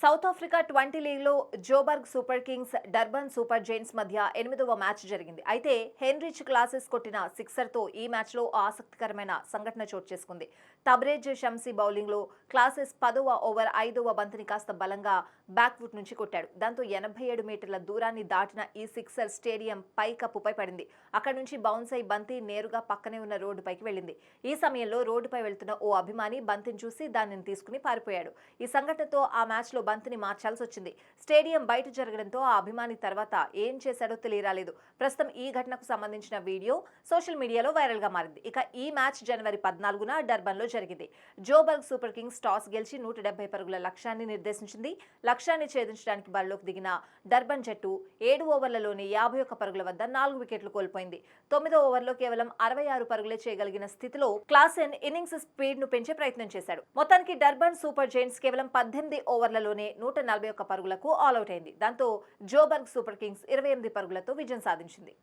South Africa twenty లీగ్లో Joburg Super Kings Durban Super Giants మధ్య ఎనిమిదవ మ్యాచ్ జరిగింది. అయితే హెన్రిచ్ క్లాసెస్ కొట్టిన సిక్సర్తో ఈ మ్యాచ్లో ఆసక్తికరమైన సంఘటన చోటు చేసుకుంది. తబ్రేజ్ షంసీ బౌలింగ్లో క్లాసెస్ పదవ ఓవర్ ఐదవ బంతిని కాస్త బలంగా బ్యాక్వుడ్ నుంచి కొట్టాడు. దాంతో ఎనభై ఏడు మీటర్ల దూరాన్ని దాటిన ఈ సిక్సర్ స్టేడియం పై కప్పుపై పడింది. అక్కడి నుంచి బౌన్స్ అయి బంతి నేరుగా పక్కనే ఉన్న రోడ్డుపైకి వెళ్ళింది. ఈ సమయంలో రోడ్డుపై వెళ్తున్న ఓ అభిమాని బంతిని చూసి దానిని తీసుకుని పారిపోయాడు. ఈ సంఘటనతో ఆ మ్యాచ్లో బంతిని మార్చాల్సి వచ్చింది స్టేడియం బయట జరగడంతో ఆ అభిమాని తర్వాత ఏం చేశాడో తెలియరాలేదు. ప్రస్తుతం ఈ ఘటనకు సంబంధించిన వీడియో సోషల్ మీడియాలో వైరల్గా మారింది. ఇక ఈ మ్యాచ్ జనవరి పద్నాలుగున డర్బన్లో జరిగింది జోబర్గ్ సూపర్ కింగ్స్ టాస్ గెలిచి నూట డెబ్బై పరుగుల లక్ష్యాన్ని నిర్దేశించింది. లక్ష్యాన్ని ఛేదించడానికి బరిలోకి దిగిన డర్బన్ జట్టు ఏడు ఓవర్లలోని యాభై ఒక్క పరుగుల వద్ద నాలుగు వికెట్లు కోల్పోయింది. తొమ్మిదో ఓవర్లో కేవలం అరవై ఆరు పరుగులే చేయగలిగిన స్థితిలో క్లాసెన్ ఇన్నింగ్స్ స్పీడ్ను పెంచే ప్రయత్నం చేశాడు. మొత్తానికి డర్బన్ సూపర్ జైంట్స్ కేవలం పద్దెనిమిది ఓవర్లలోనే నూట నలభై ఒక్క పరుగులకు ఆల్అౌట్ అయింది. దాంతో జోబర్గ్ సూపర్ కింగ్స్ ఇరవై ఎనిమిది పరుగులతో విజయం సాధించింది.